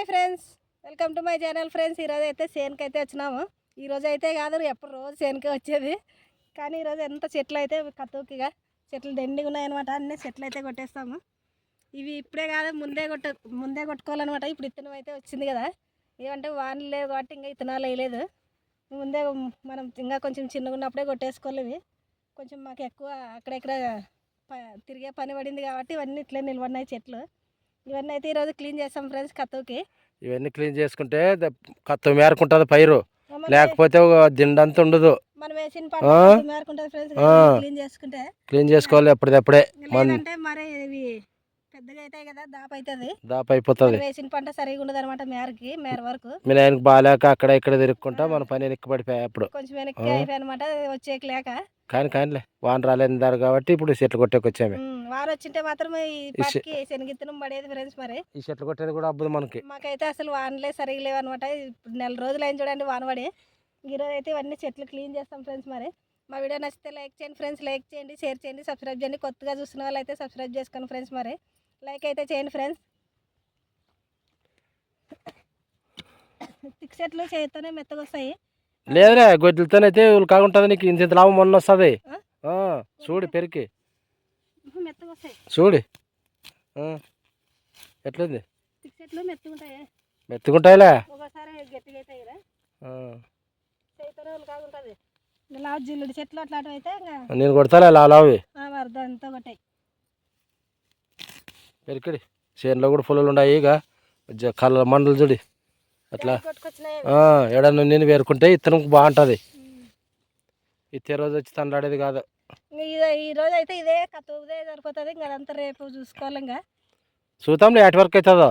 Hi friends. Welcome to my channel friends. ఈరోజు అయితే సేన్కి అయితే వచ్చినాము. ఈరోజు అయితే కాదు ఎప్పుడు రోజు సేన్కే వచ్చేది. కానీ ఈరోజు ఎంత చెట్లు అయితే కత్తుకిగా చెట్లు దండిగా ఉన్నాయన్నమాట. అన్ని చెట్లు అయితే కొట్టేస్తాము. ఇవి ఇప్పుడే కాదు ముందే కొట్ట ముందే కొట్టుకోవాలన్నమాట. ఇప్పుడు ఇత్తనం అయితే వచ్చింది కదా. ఏమంటే వానలు లేవు కాబట్టి ఇంకా ఇత్తనాలు వేయలేదు. ముందే మనం ఇంకా కొంచెం చిన్నగా ఉన్నప్పుడే కొట్టేసుకోవాలి ఇవి. కొంచెం మాకు ఎక్కువ అక్కడెక్కడ ప- తిరిగే పని పడింది కాబట్టి ఇవన్నీ ఇట్లే నిలబడినాయి చెట్లు. ఇవన్నీ అయితే ఈరోజు క్లీన్ చేస్తాం ఫ్రెండ్స్ కత్తుకి. ఇవన్నీ క్లీన్ చేసుకుంటే కత్త మేరకుంటుంది పైరు. లేకపోతే దిండంతా ఉండదు. మనం వేసిన? మేరకుంటుంది ఫ్రెండ్స్. క్లీన్ చేసుకుంటే. క్లీన్ చేసుకోవాలి ఎప్పటిదప్పుడే. మరి ఇవి పెద్దగా అవుతాయి కదా దాపు అవుతుంది. దాప అయిపోతుంది. వేసిన పంట సరిగా ఉండదు అనమాట మేరకి మేర వరకు. మీ ఆయనకి బాగాలేక అక్కడ ఇక్కడ తిరుక్కుంటా మన పని వెనక్కి పడిపోయాయి అప్పుడు. కొంచెం వెనక్కి. అయిపోయి అనమాట వచ్చేకి లేక కానీ కానీలే వాన రాలేదారు కాబట్టి ఇప్పుడు చెట్లు కొట్టేకొచ్చాము ఉమ్, వారు వచ్చింటే మాత్రం ఈ పట్టుకి శనగిత్తనం పడేది ఫ్రెండ్స్ మరి. ఈ చెట్లు కొట్టేది కూడా అబ్బదు మనకి. మాకైతే అసలు వానలే సరిగా లేవు అనమాట ఇప్పుడు నెల రోజులు అయింది చూడండి వాన పడి. ఈరోజు అయితే ఇవన్నీ చెట్లు క్లీన్ చేస్తాం ఫ్రెండ్స్ మరి. మా వీడియో నచ్చితే లైక్ చేయండి ఫ్రెండ్స్ లైక్ చేయండి షేర్ చేయండి సబ్స్క్రైబ్ చేయండి. కొత్తగా చూస్తున్న వాళ్ళు అయితే సబ్స్క్రైబ్ చేసుకోండి ఫ్రెండ్స్ మరి. లైక్ అయితే చేయండి ఫ్రెండ్స్. తిక్ చెట్లు చేతితోనే మెత్తగా వస్తాయి. లేదురే గొడ్లతోనైతే కాకుంటుంది నీకు ఇంత ఇంత లాభం మొన్న వస్తుంది? చూడు పెరికి. మెత్తగా వస్తాయి. చూడు. ఎట్లుంది? తిక్ చెట్లు మెత్తుకుంటాయిలే ఒకసారి గట్టిగా అవుతాయి కదా ఆ. చేతితోనే కాకుంటుంది ఇలా జిల్లుడి చెట్లు అట్లాంటివి అయితే నేను కొడతాలే ఆ, మరి దాంతో కొట్టాయి. పెరికిడి చేనులో కూడా పుల్లలు ఉన్నాయి ఇక. కళ్ళ మండలు చూడి. అట్లా. ఏడన్నా నేను వేరుకుంటే ఇత్తనం బాగుంటుంది. ఇత్తే రోజు వచ్చి తండ్రాడేది కాదు. ఈ రోజు అయితే ఇదే కథ ఇదే సరిపోతుంది. ఇంకా అదంతా రేపు చూసుకోవాలి ఇంకా. చూద్దాంలే ఎటు వరకు అవుతుందో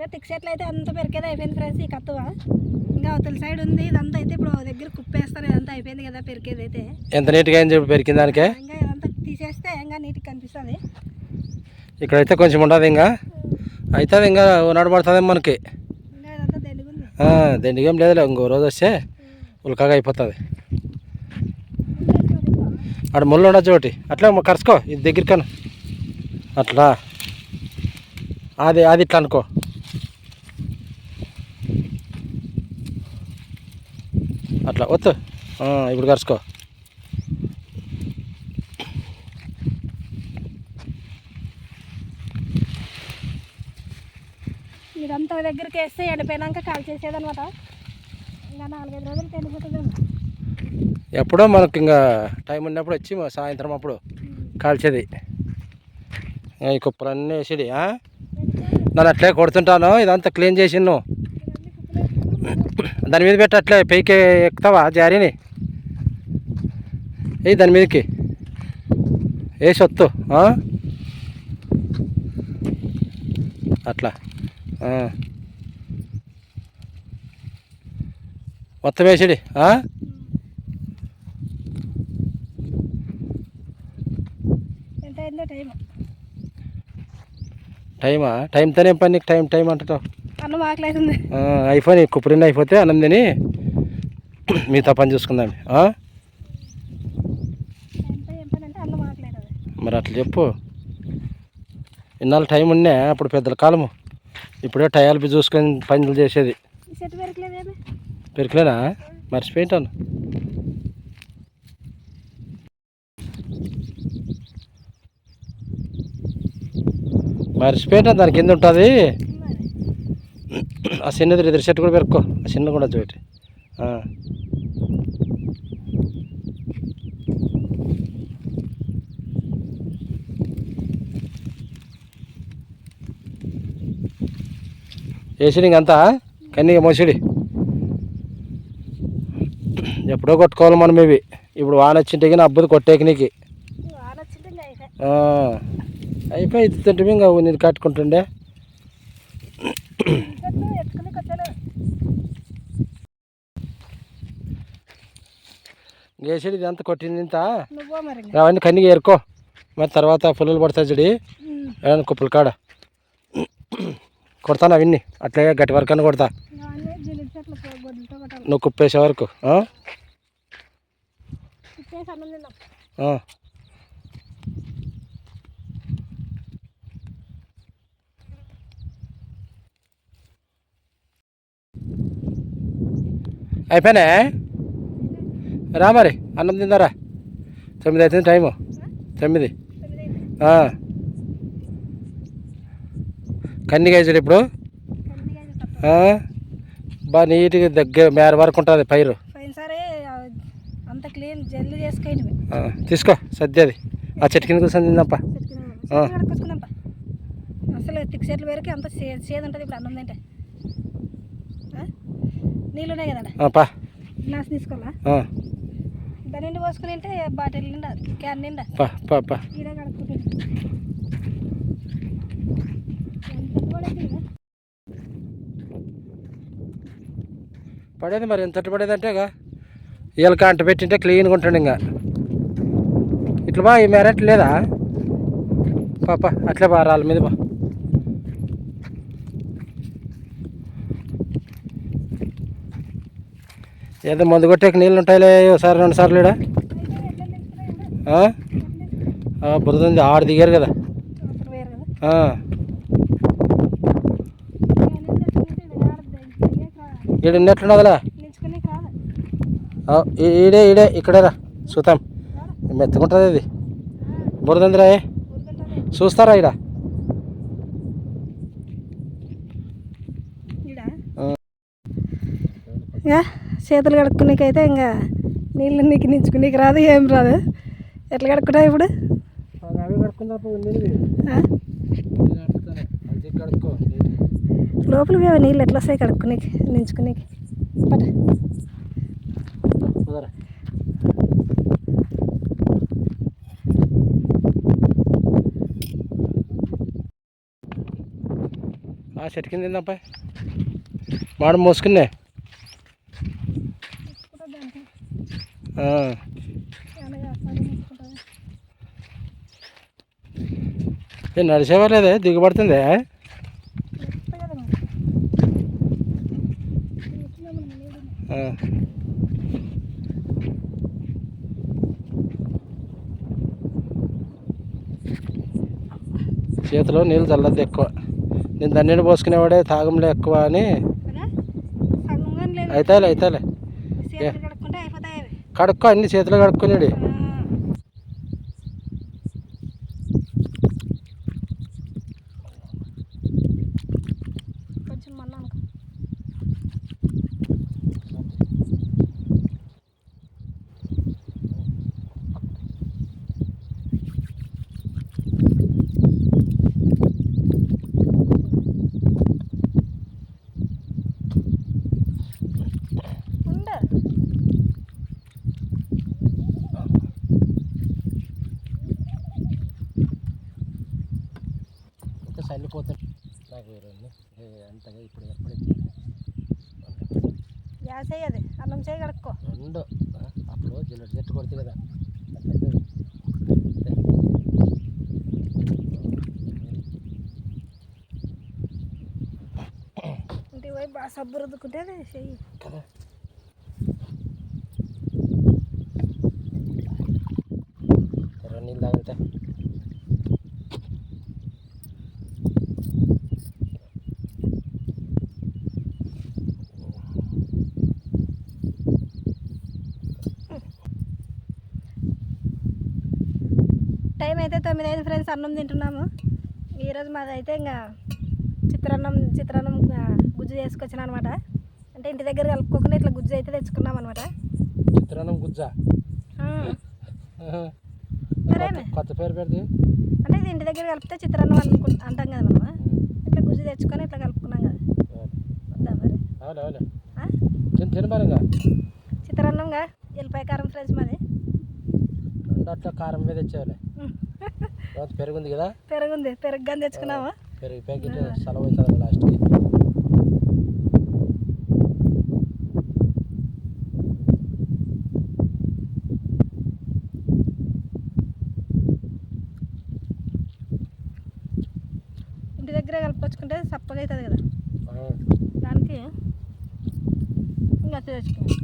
ఇంకా తిక్ చెట్లు అయితే అంత పెరికేది అయిపోయింది ఫ్రెండ్స్ ఈ కత్తువ. ఇంకా అవతల సైడ్ ఉంది ఇదంతా అయితే ఇప్పుడు దగ్గర కుప్పేస్తారు ఇదంతా అయిపోయింది కదా పెరికేది అయితే. ఎంత నీట్గా అయింది చెప్పి పెరికిన దానికే? ఇంకా ఇదంతా తీసేస్తే ఇంకా నీట్గా కనిపిస్తుంది. ఇక్కడైతే కొంచెం ఉండదు ఇంకా. అవుతుంది ఇంకా మనకి. ఇదంతా తెలుగుంది ఆ, దండిగా ఏం లేదులే ఇంకో రోజు వస్తే ఉల్కగా అయిపోతుంది. అక్కడ ముళ్ళు ఉండొచ్చు ఒకటి. అట్లా కరుచుకో ఇది దగ్గరికను అట్లా. అది అది ఇట్లా అనుకో. అట్లా వద్దు ఇప్పుడు కరుచుకో. ఇదంతా దగ్గరికి వేస్తే ఎండిపోయినాక కాల్ చేసేదనమాట ఇంకా నాలుగైదు రోజులు ఎండిపోతుంది ఎప్పుడో మనకి ఇంకా టైం ఉన్నప్పుడు వచ్చి సాయంత్రం అప్పుడు కాల్చేది. ఈ కుప్పలన్నీ వేసిడి ఆ? నన్ను అట్లే కొడుతుంటాను ఇదంతా క్లీన్ చేసి నువ్వు దాని మీద పెట్టి అట్లే పైకి ఎక్కుతావా జారీని? ఏ దాని మీదకి. వేసి వత్తు ఆ? అట్లా. మొత్తం వేసిడి టైమా. టైంతోనే పని నీకు టైం టైం అంటావు అయిపోయి కుప్పరిని అయిపోతే అన్నం తిని మిగతా పని చూసుకుందాం. మరి అట్లా చెప్పు. ఇన్నాళ్ళు టైం ఉన్నా అప్పుడు పెద్దల కాలము. ఇప్పుడే టయాలు చూసుకొని పనులు చేసేది. పెరికలేనా మర్చిపోయింటాను. మర్చిపోయింటాను దాని కింద ఉంటుంది. ఆ చిన్నది ఎదురు చెట్టు కూడా పెరుక్కో. ఆ చిన్న కూడా చూటి వేసి ఇంకంతా కన్నీగా మోసిడి. ఎప్పుడో కొట్టుకోవాలి మనం ఇవి. ఇప్పుడు వాన వచ్చింటే కానీ అబ్బుది కొట్టేకి నీకు. వాన వచ్చింటే ఇంకా అయిపోయి. ఆ, అయిపోయి తింటే ఇంకా నేను కట్టుకుంటుండే. చెట్లు ఎత్తుకుని వచ్చాను గేసిడి ఇది అంతా కొట్టింది ఇంత. అవన్నీ కన్నీగా ఏరుకో. మరి తర్వాత పుల్లలు పడతాయి చూడి కుప్పల కాడ. కొడతాను అవన్నీ. అట్లే గట్టి వరకు అని కొడతా కొట్టాలి. నువ్వు కుప్పేసే వరకు ఆ? తిప్పేసి అన్నం తిన్నాం ఆ. అయిపోయినా? రా మరి అన్నం తిందారా? తొమ్మిది అవుతుంది టైము. తొమ్మిది. వేసాడు ఇప్పుడు? బాగా నీట్గా దగ్గర మేర వరకు ఉంటుంది పైరు. క్లీన్ జల్లి చేసుకోండి ఆ, తీసుకో సద్యది. ఆ చెట్టు కింద కూర్చొని తిందప్ప అసలు వరకు అంత సేదు ఉంటుంది ఇప్పుడు అన్నం తింటే? నీళ్ళు ఉన్నాయి కదండి పా. గ్లాస్ తీసుకోవాలా? ఆ, దాని నిండి పోసుకుని బాటిల్ నిండా క్యాన్ నిండా? పా పా పా. ఈడే కడుక్కుంటే. ఎంత పడేది మరి ఎంత పడేది అంటే వీళ్ళ కంట పెట్టింటే క్లీన్గా ఉంటాడు ఇంకా. ఇట్లా బా ఈ మెరట్ లేదా? పాప అట్లే బా రాళ్ళ మీద బా. ఏదో మందు కొట్టేకి నీళ్ళు ఉంటాయిలే ఒకసారి రెండు సార్లు ఇడా బురద ఉంది ఆడ దిగారు కదా. ఈడ ఉన్నట్లున్నదిలా ఈడే ఈడే ఇక్కడేరా చూతాం మెత్తుకుంటుంది ఇది. బురదందిరా చూస్తారా ఈడ? Yeah. చేతులు కడుక్కునేకైతే ఇంకా నీళ్ళు నీకు నించుకునేకి రాదు ఏం రాదు. ఎట్లా కడుక్కుంటావు ఇప్పుడు? లోపల పోయి నీళ్ళు ఎట్లా వస్తాయి కడుక్కునేకి నించుకునేకి? ఆ చెట్టు కింద తిందప్పా మాడ మోసుకునే ఆ, ఏ నడిచేవాలేదే దిగుబడుతుందే. చేతిలో నీళ్ళు చల్లద్దు ఎక్కువ. నేను దాన్ని నీళ్ళు పోసుకునేవాడే తాగంలే ఎక్కువ అని. అయితేలే అయితేలే చేతులు కడుక్కుంటే అయిపోతాయి అవి కడుక్కో అన్ని చేతిలో కడుక్కునేది వేరేది అంతగా ఇప్పుడు ఏర్పడింది వేసేయి అది అన్నం చేయి రెండు. అప్పుడు జిల్లెట్ జట్టు కొడుతుంది కదా. ఇంటికి పోయి బాగా సబ్బు రుద్దుకుంటే చెయ్యి. కదా. ఫ్రెండ్స్ అన్నం తింటున్నాము. ఈరోజు మాది అయితే ఇంకా చిత్రాన్నం చిత్రాన్నం గుజ్జు చేసుకొచ్చిన అనమాట అంటే ఇంటి దగ్గర కలుపుకోకుండా ఇట్లా గుజ్జు అయితే తెచ్చుకున్నాం అనమాట చిత్రాన్నం గుజ్జా? కొత్త పేరు పెడితే? అంటే ఇది ఇంటి దగ్గర కలిపితే చిత్రాన్నం అనుకు అంటాం కదా మనం. ఇట్లా గుజ్జు తెచ్చుకొని ఇట్లా కలుపుకున్నాం కదా. వద్దా మరి? చిత్రాన్నంగా ఎల్లిపాయ కారం ఫ్రెండ్స్ మాది. రెండు అట్లా కారం మీద తెచ్చేవాళ్ళే పెరుగుంది కదా? పెరుగుంది. పెరుగు కానీ తెచ్చుకున్నాము పెరుగు ప్యాకెట్ సెలవు అవుతుంది లాస్ట్కి ఇంటి దగ్గరే కలుపుకొచ్చుకుంటే సప్పగా అవుతుంది కదా. దానికి ఇంకా తెచ్చుకున్నాం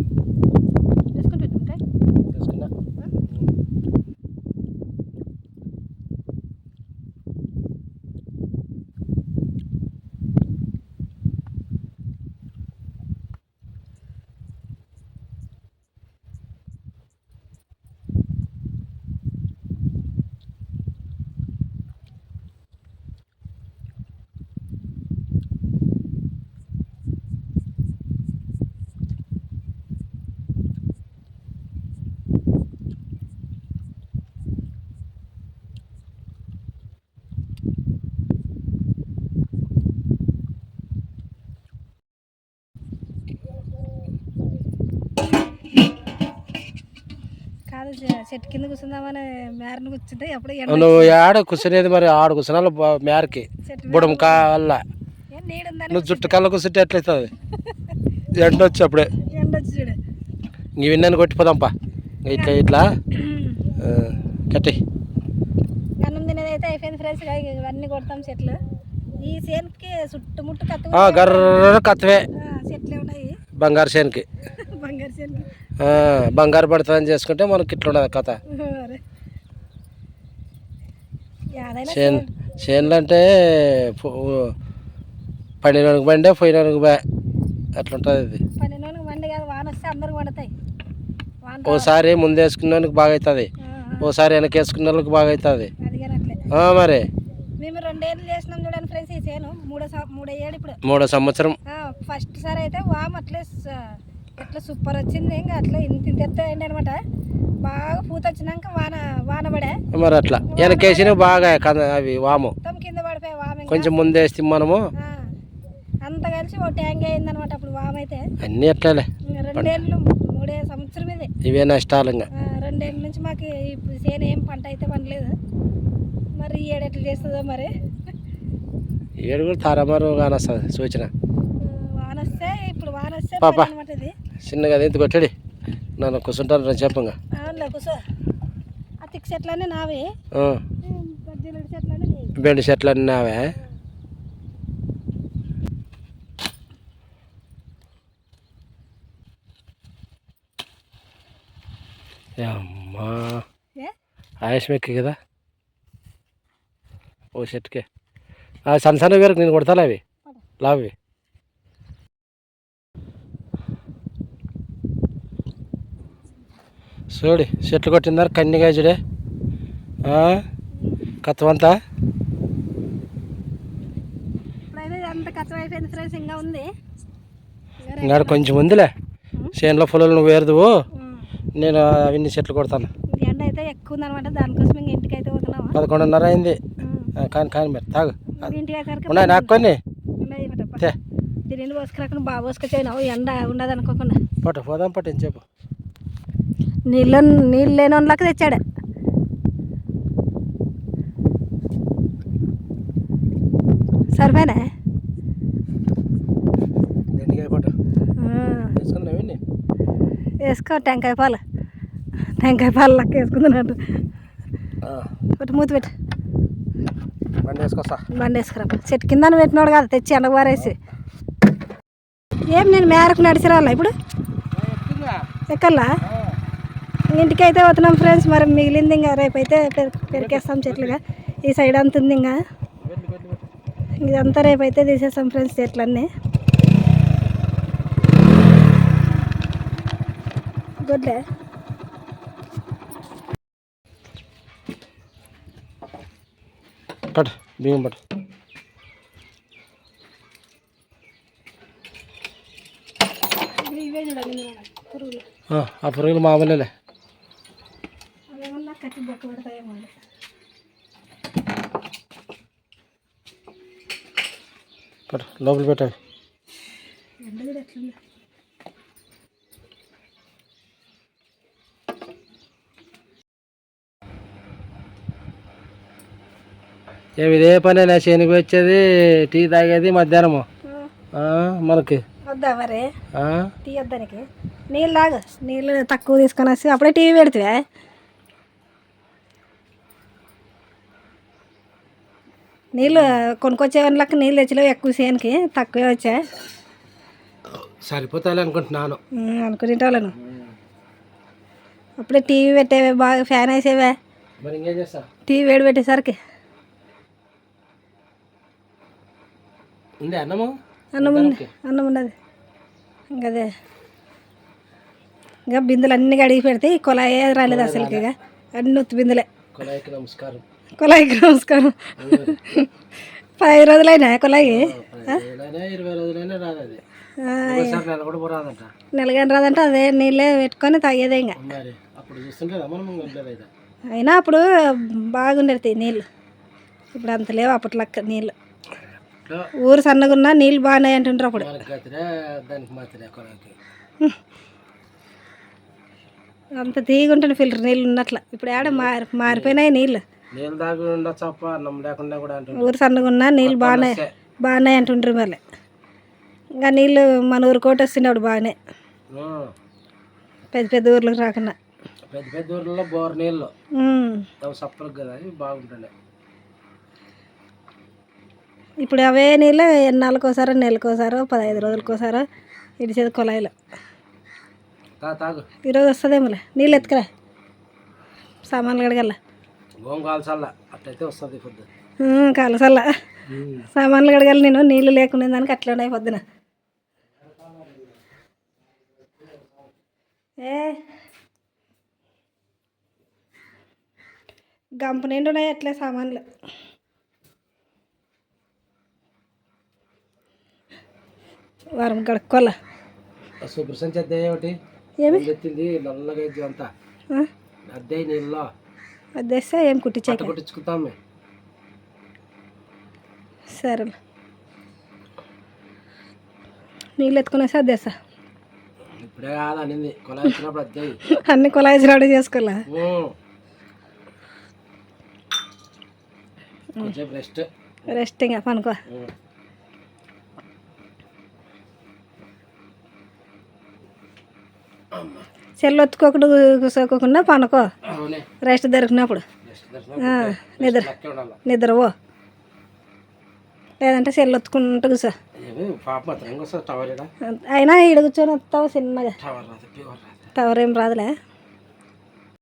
కాదు చెట్టు కింద కూర్చుందామని మేరను కూర్చుంటే ఎప్పుడు నువ్వు ఆడ కూర్చునేది మరి? ఆడ కూర్చున్నాను మేరకి. బుడం కాళ్ళ. నీడుందని నువ్వు జుట్టు కళ్ళ కూర్చుంటే ఎట్లయితుంది? ఎండ వచ్చి అప్పుడే. ఎండ వచ్చి చూడు. విన్నాను కొట్టిపోదాంపా ఇట్లా ఇట్లా. కట్టి. అన్నం తినేది అయితే అయిపోయింది ఫ్రెండ్స్. ఇవన్నీ కొడతాం చెట్లు. ఈ చుట్టుముట్టు కత్తు గర్ర కత్తవే చెట్లే ఉన్నాయి. బంగారు ఆ, బంగారు పడుతుందని చేసుకుంటే మనకి ఇట్లా ఉండదు కథ. చేను చేనులు అంటే పండినోనికి బండే పోయినోనికి బా అట్లా ఉంటుంది ఇది పన్నెండు ఓసారి ముందు వేసుకున్నోనికి బాగా అవుతుంది ఓసారి వెనక వేసుకున్న వాళ్ళకి బాగా అవుతుంది మరి. మేము రెండేళ్ళు చేసినాం చూడండి ఫ్రెండ్స్ ఈ చేను. మూడో మూడో ఏడు ఇప్పుడు. మూడో సంవత్సరం. ఫస్ట్ సారి అయితే వామ్ అట్లే ఎట్లా సూపర్ వచ్చింది ఇంకా అట్లా ఇంత ఇంత ఎత్తు అనమాట బాగా పూత వచ్చినాక వాన వాన పడే. మరి అట్లా. వెనకేసిన బాగా అవి వాము. కింద పడిపోయి వామ. కొంచెం ముందు వేస్తే మనము. అంత కలిసి ఒక ట్యాంక్ అయింది అనమాట అప్పుడు వామ్ అయితే. అన్నీ ఇంకా రెండేళ్ళు మూడే సంవత్సరం ఇది. ఇవే నష్టాలు ఇంకా. రెండేళ్ళ నుంచి మాకు ఇప్పుడు చేను ఏం పంట అయితే పండలేదు. మరి ఏడు ఎట్లా చేస్తుందో మరి. ఏడు కూడా తారమారు కానొస్తుంది సూచన. వాన వస్తే ఇప్పుడు వాన వస్తే పాప. చిన్నగా ఇంత కొట్టాడు? నన్ను కూర్చుంటాను చెప్పంగా. ఆ తిక్ చెట్లన్నీ నావి. బజ్జీలు చెట్లన్నీ నీవి బెండు చెట్లు అన్నీ నావే. అమ్మా. ఆయుష్ మెక్కి కదా? ఓ చెట్టుకే ఆ సన్న సన్న వేరకు నేను కొడతాలే అవి. లావి చూడి చెట్లు కొట్టిందారు కన్నిగా చూడే కత్తవంతా? ఇప్పుడైతే అంత కష్టం అయిపోయింది ఫ్రెండ్స్ ఇంకా ఉంది. ఇంకా ఇంకా కొంచెం ఉందిలే. చేనులో పొలాలు నువ్వు వేరుదువు. నేను అవన్నీ చెట్లు కొడతాను. ఎండ అయితే ఎక్కువ ఉందన్నమాట దానికోసం ఇంటికి అయితే పదకొండున్నర అయింది. కానీ కానీ మరి తాగు. ఉన్నాయి నాకు కొన్ని. తే. దీని నీళ్ళు పోసుకురాకుండా బాగా పోసుకొచ్చాయినావు ఎండ ఉండదు అనుకోకుండా పట్టు పోదాం పట్టు చెప్పు నీళ్ళు నీళ్ళు లేని వాళ్ళకి తెచ్చాడు సరిపోయినా వేసుకో టెంకాయ పాలు. టెంకాయ పాలు లెక్క పెట్టి మూతి పెట్టి. బండి వేసుకొస్తా. బండి వేసుకురా చెట్టు కింద పెట్టినోడు కదా తెచ్చి ఎండకు పారేసి. ఏం నేను మేరకు నడిచి రాలా ఇప్పుడు? ఎక్కల్లా? ఇంటికి అయితే పోతున్నాం ఫ్రెండ్స్ మరి మిగిలింది ఇంకా రేపు అయితే పెరి- పెరికేస్తాం చెట్లుగా. ఈ సైడ్ అంత ఉంది ఇంకా. ఇదంతా రేపు అయితే తీసేస్తాం ఫ్రెండ్స్ చెట్లన్నీ. గుడ్లే. పట్టు బియ్యం పట్టు. ఇవే చూడండి పురుగులు. ఆ, కట్టి బొక్క పెడతాయేమో లోపల పెట్టాలి. ఎండ కూడా ఎట్లుంది? ఏమి ఇదే పని నా శనికి వచ్చేది టీ తాగేది మధ్యాహ్నము. ఆ, మనకి. వద్దా మరి? ఆ? తీయొద్దానికి నీళ్ళు తాగు. నీళ్ళు తక్కువ తీసుకొని వచ్చి అప్పుడే టీవీ పెడితే నీళ్ళు కొనుక్కొచ్చే వాళ్ళకి నీళ్ళు తెచ్చలేవు ఎక్కువ సేనికి తక్కువే వచ్చాయి. సరిపోతాయి అనుకుంటున్నాను. అనుకునే వాళ్ళను. అప్పుడే టీవీ పెట్టేవే బాగా ఫ్యాన్ వేసేవే. టీవీ వేడి పెట్టేసరికి. ఉంది అన్నము? అన్నం ఉంది అన్నం ఉన్నది. ఇంకా అదే. ఇంకా బిందెలు అన్ని కడిగి పెడితే ఈ కుళాయే రాలేదు అసలుకి ఇక. అన్ని ఉత్తి బిందెలే. కులాయికి నమస్కారం. కుళాయికి నమస్కారం. పది రోజులైనా రాదంట నెలగని రాదంటే అదే నీళ్ళే పెట్టుకొని తాగేదే ఇంకా అయినా అప్పుడు బాగుండేది నీళ్ళు. ఇప్పుడు అంత లేవు అప్పట్లక్క నీళ్ళు. ఊరు సన్నగున్నా నీళ్ళు బాగున్నాయి అంటుంటారు అప్పుడు. కులాయికి అంత తీగుంటుంది ఫిల్టర్ నీళ్ళు ఉన్నట్ల. ఇప్పుడు ఆడ మారి మారిపోయినాయి నీళ్ళు. నీళ్ళు ఉండొచ్చు అప్ప అన్నం లేకుండా కూడా ఊరు సన్నగున్నా నీళ్ళు బాగున్నాయి బాగున్నాయి అంటుండ్రు మళ్ళీ. ఇంకా నీళ్ళు మన ఊరు కోట వస్తుండే బాగానే. పెద్ద పెద్ద ఊర్లకు రాకుండా. పెద్ద పెద్ద ఊర్లలో బోర్ నీళ్ళు. సప్పలకు కదా అవి బాగుంటుండే. ఇప్పుడు అవే నీళ్ళు ఎన్నాళ్ళకోసారో నెలకోసారో పదహైదు రోజులకోసారో ఇడిచేది కుళాయిలు. తాగు. ఈరోజు వస్తుందేమోలే. నీళ్ళు ఎత్తుకురా. సామాన్లు కడగల గోం కాల్చాల అట్లయితే వస్తుంది పొద్దు కలసల్లా సామాన్లు కడగాలి నేను నీళ్ళు లేకుండా దానికి అట్లనే పొద్దున. ఏ? గంప నిండు ఉన్నాయి అట్లే సామాన్లు. వారం కడుక్కోవాలా? సూపర్ సంచి అద్దె ఒకటి ఏమి? ఎత్తింది నల్లగా అంతా? అద్దె నీళ్ళలో. అది తెస్తే ఏం కుట్టించాక పట్ట కొట్టించుకుంటాం మేము సరే నీళ్ళు ఎత్తుకునేసి అది తెస్తా ఇప్పుడే కాదు అనింది. అన్ని కుళాయి రెడీ చేసుకోవాలా? కొంచెం రెస్ట్. రెస్ట్ ఇంకా పనుకో. చెల్లు ఒత్తుకోకుండా కూర్చోకోకుండా పనుకో. రెస్ట్ దొరికినప్పుడు. నిద్ర. నిద్రవో లేదంటే చెల్లు ఒత్తుకుంటూ కూర్చో అయినా ఈడ కూర్చొని వస్తావు రాదు. టవర్ ఏం రాదులే.